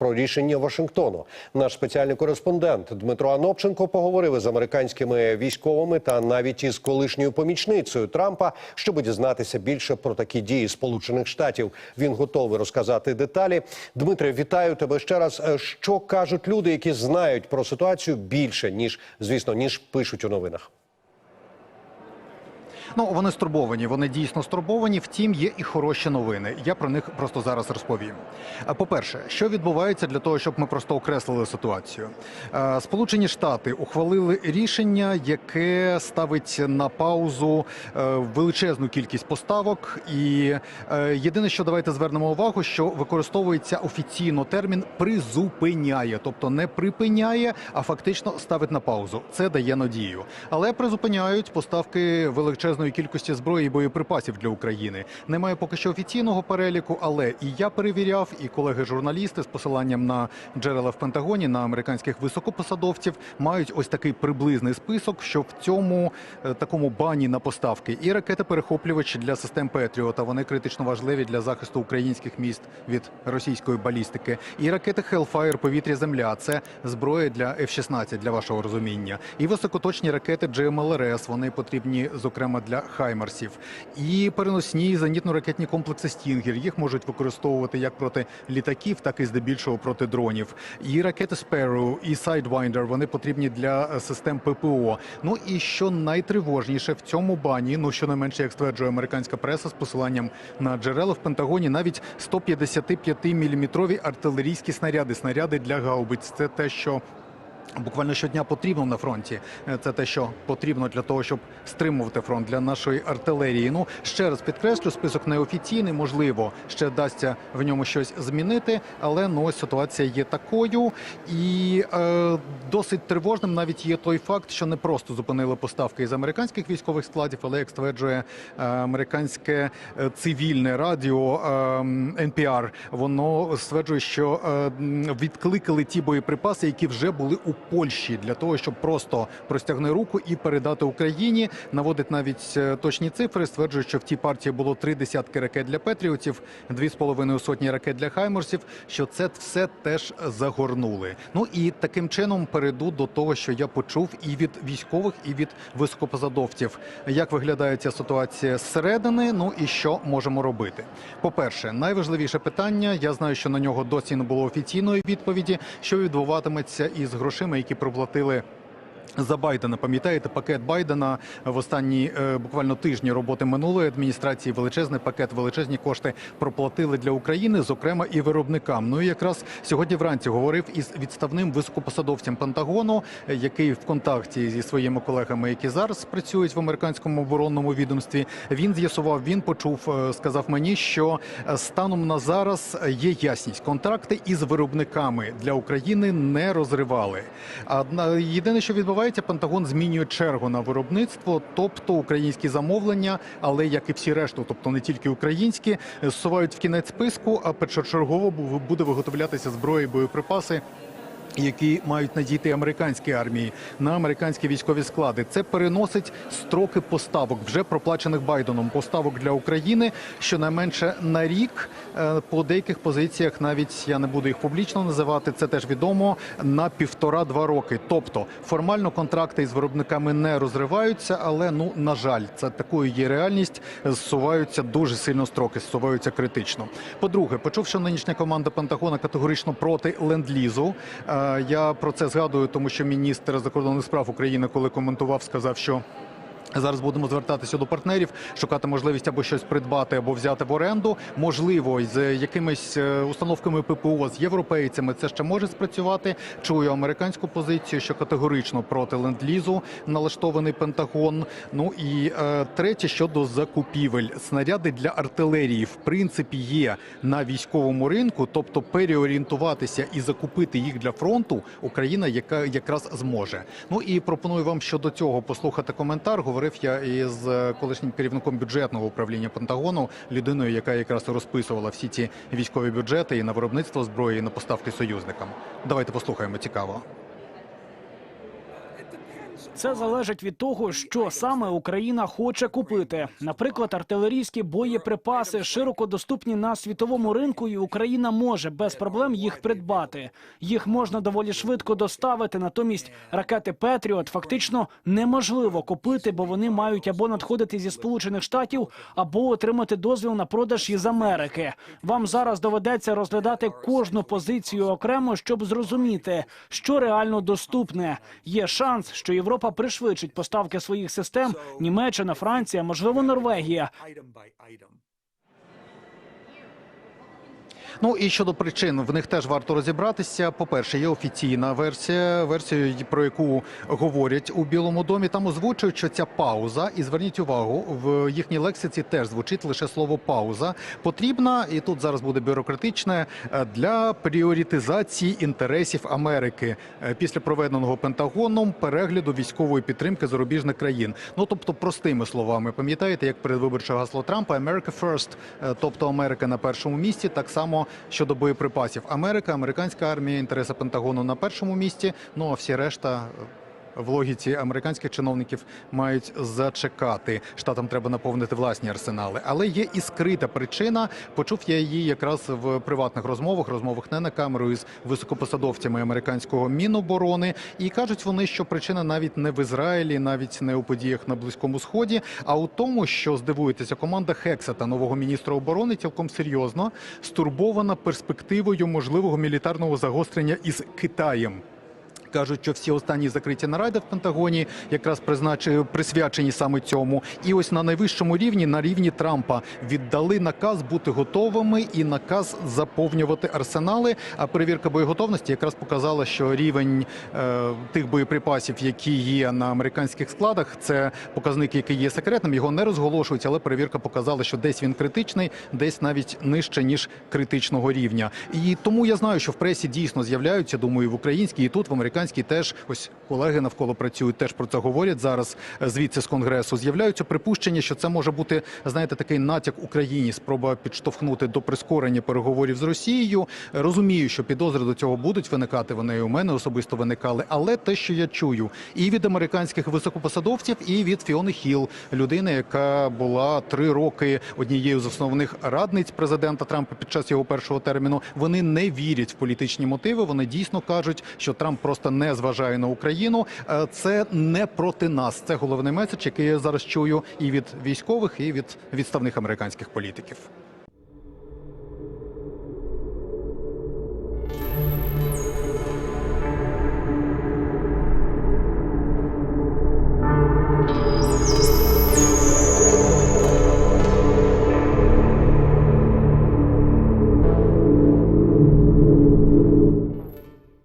про рішення Вашингтону. Наш спеціальний кореспондент Дмитро Анопченко поговорив із американськими військовими та навіть із колишньою помічницею Трампа, щоб дізнатися більше про такі дії Сполучених Штатів. Він готовий розказати деталі. Дмитре, вітаю тебе ще раз. Е, Що кажуть люди, які знають про ситуацію більше ніж звісно, ніж пишуть у новинах? Ну вони стурбовані. Вони дійсно стурбовані. Втім, є і хороші новини. Я про них просто зараз розповім. А, По-перше, що відбувається для того, щоб ми просто окреслили ситуацію? Сполучені Штати ухвалили рішення, яке ставить на паузу е, величезну кількість поставок. І е, єдине, що давайте звернемо увагу, що використовується офіційно термін призупиняє, тобто не припиняє, а фактично ставить на паузу. Це дає надію. Але призупиняють поставки величезної кількості зброї і боєприпасів для України. Немає поки що офіційного переліку, але і я перевіряв, і колеги-журналісти з посиланням на джерела в Пентагоні на американських високопосадовців мають ось такий приблизний список, що в цьому е, такому бані на поставки і ракети перехоплювачі для систем Петріота. Вони критично важливі для захисту українських міст від російської балістики. І ракети Hellfire повітря земля це зброя для F-16, для вашого розуміння. І високоточні ракети GMLRS, Вони потрібні зокрема для Хаймарсів. І переносні зенітно-ракетні комплекси Стінгер. Їх можуть використовувати як проти літаків, так і здебільшого проти дронів. І ракети Sparrow, і Sidewinder, Вони потрібні для систем ППО. Ну і що найтривожніше в цьому бані, ну щонайменше, як стверджує американська преса з посиланням на джерела в Пентагоні, навіть 155-мм артилерійські снаряди, снаряди для гаубиць. Це те, що Буквально щодня потрібно на фронті. Е, Це те, що потрібно для того, щоб стримувати фронт для нашої артилерії. Ну ще раз підкреслю, список неофіційний. Можливо, ще вдасться в ньому щось змінити, але ну ситуація є такою. І е, досить тривожним навіть є той факт, що не просто зупинили поставки із американських військових складів, але як стверджує е, американське е, цивільне радіо е, NPR, воно стверджує, що е, відкликали ті боєприпаси, які вже були у Польщі для того, щоб просто простягни руку і передати Україні. Наводить навіть е, точні цифри. Стверджує, що в тій партії було три десятки ракет для Петріотів, дві з половиною сотні ракет для Хайморсів. Що це все теж загорнули. Ну і таким чином перейду до того, що я почув і від військових, і від високопосадовців. Як виглядає ця ситуація зсередини? Ну і що можемо робити? По перше, найважливіше питання. Я знаю, що на нього досі не було офіційної відповіді, що відбуватиметься із грошима, які проплатили. За Байдена пам'ятаєте пакет Байдена в останні е, буквально тижні роботи минулої адміністрації. Величезний пакет, величезні кошти проплатили для України, зокрема і виробникам. Ну і якраз сьогодні вранці говорив із відставним високопосадовцем Пентагону, е, який в контакті зі своїми колегами, які зараз працюють в американському оборонному відомстві. Він з'ясував, він почув, е, сказав мені, що станом на зараз є ясність. Контракти із виробниками для України не розривали. А єдине, що відбувається, Пентагон змінює чергу на виробництво, тобто українські замовлення, але як і всі решту, тобто не тільки українські, зсувають в кінець списку, а першочергово бу- буде виготовлятися зброя і боєприпаси. Які мають надійти американській армії на американські військові склади, це переносить строки поставок вже проплачених Байденом поставок для України щонайменше на рік е, по деяких позиціях. Навіть я не буду їх публічно називати. Це теж відомо на півтора-два роки. Тобто формально контракти із виробниками не розриваються, але ну на жаль, це такою є реальність. Зсуваються дуже сильно строки, зсуваються критично. По-друге, почув, що нинішня команда Пентагона категорично проти ленд-лізу. Я про це згадую, тому що міністр закордонних справ України, коли коментував, сказав, що. Зараз будемо звертатися до партнерів, шукати можливість або щось придбати, або взяти в оренду. Можливо, з якимись е, установками ППО з європейцями це ще може спрацювати. Чую американську позицію, що категорично проти ленд-лізу налаштований Пентагон. Ну і е, третє щодо закупівель. Снаряди для артилерії в принципі є на військовому ринку, тобто переорієнтуватися і закупити їх для фронту Україна, яка якраз зможе. Ну і пропоную вам щодо цього послухати коментар. Говорив я із колишнім керівником бюджетного управління Пентагону, людиною, яка якраз розписувала всі ці військові бюджети і на виробництво зброї, і на поставки союзникам. Давайте послухаємо. Цікаво. Це залежить від того, що саме Україна хоче купити. Наприклад, артилерійські боєприпаси широко доступні на світовому ринку, і Україна може без проблем їх придбати. Їх можна доволі швидко доставити. Натомість ракети Петріот фактично неможливо купити, бо вони мають або надходити зі сполучених штатів, або отримати дозвіл на продаж із Америки. Вам зараз доведеться розглядати кожну позицію окремо, щоб зрозуміти, що реально доступне. Є шанс, що Європа пришвидшить поставки своїх систем. Німеччина, Франція, можливо, Норвегія. Ну і щодо причин, в них теж варто розібратися. По-перше, є офіційна версія, версія, про яку говорять у Білому домі. Там озвучують, що ця пауза, і зверніть увагу, в їхній лексиці теж звучить лише слово пауза. Потрібна, і тут зараз буде бюрократичне е, для пріоритизації інтересів Америки е, після проведеного Пентагоном перегляду військової підтримки зарубіжних країн. Ну тобто, простими словами, пам'ятаєте, як передвиборче гасло Трампа America First, е, тобто Америка на першому місці, так само щодо боєприпасів. Америка, американська армія, інтереси Пентагону на першому місці. Ну а всі решта. В логіці американських чиновників мають зачекати. Штатам треба наповнити власні арсенали. Але є і скрита причина. Почув я її якраз в приватних розмовах, розмовах не на камеру із високопосадовцями американського міноборони. І кажуть вони, що причина навіть не в Ізраїлі, навіть не у подіях на близькому сході, а у тому, що здивуєтеся, команда Хексета, нового міністра оборони, цілком серйозно стурбована перспективою можливого мілітарного загострення із Китаєм. Кажуть, що всі останні закриті наради в Пентагоні якраз призначені присвячені саме цьому. І ось на найвищому рівні, на рівні Трампа, віддали наказ бути готовими і наказ заповнювати арсенали. А перевірка боєготовності якраз показала, що рівень е, тих боєприпасів, які є на американських складах, це показник, який є секретним. Його не розголошують, але перевірка показала, що десь він критичний, десь навіть нижче ніж критичного рівня. І тому я знаю, що в пресі дійсно з'являються. Думаю, в українській і тут в американській теж ось колеги навколо працюють, теж про це говорять зараз. е, Звідси з конгресу з'являються припущення, що це може бути знаєте такий натяк Україні, спроба підштовхнути до прискорення переговорів з Росією. Розумію, що підозри до цього будуть виникати. Вони і у мене особисто виникали. Але те, що я чую, і від американських високопосадовців, і від Фіони Хіл, людини, яка була три роки однією з основних радниць президента Трампа під час його першого терміну. Вони не вірять в політичні мотиви. Вони дійсно кажуть, що Трамп просто не зважає на Україну. Е, Це не проти нас. Це головний меседж, який я зараз чую і від військових, і від відставних американських політиків.